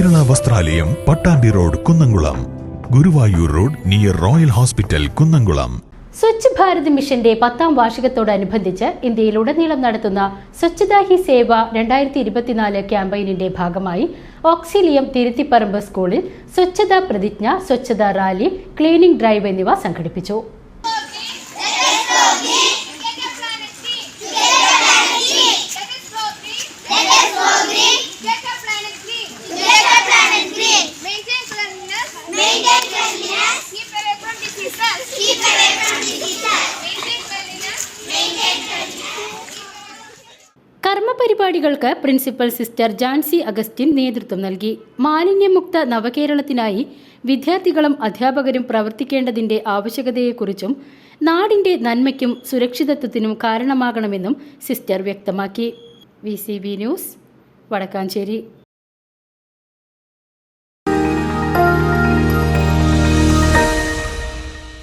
വസ്ത്രാലയം Pattambi road Kunnamkulam. Guruvayur road near royal hospital Kunnamkulam. Swachh Bharat മിഷന്റെ പത്താം വാർഷികത്തോടനുബന്ധിച്ച് ഇന്ത്യയിലുടനീളം നടത്തുന്ന സ്വച്ഛതാ ഹി സേവ രണ്ടായിരത്തി ഇരുപത്തിനാല് ക്യാമ്പയിനിന്റെ ഭാഗമായി ഓക്സിലിയം തിരുത്തിപ്പറമ്പ് സ്കൂളിൽ സ്വച്ഛതാ പ്രതിജ്ഞ സ്വച്ഛതാ റാലി ക്ലീനിംഗ് ഡ്രൈവ് എന്നിവ സംഘടിപ്പിച്ചു. കർമ്മപരിപാടികൾക്ക് പ്രിൻസിപ്പൽ സിസ്റ്റർ ജാൻസി അഗസ്റ്റിൻ നേതൃത്വം നൽകി. മാലിന്യമുക്ത നവകേരളത്തിനായി വിദ്യാർത്ഥികളും അധ്യാപകരും പ്രവർത്തിക്കേണ്ടതിന്റെ ആവശ്യകതയെക്കുറിച്ചും നാടിന്റെ നന്മയ്ക്കും സുരക്ഷിതത്വത്തിനും കാരണമാകണമെന്നും സിസ്റ്റർ വ്യക്തമാക്കി. V news Vadakkanchery.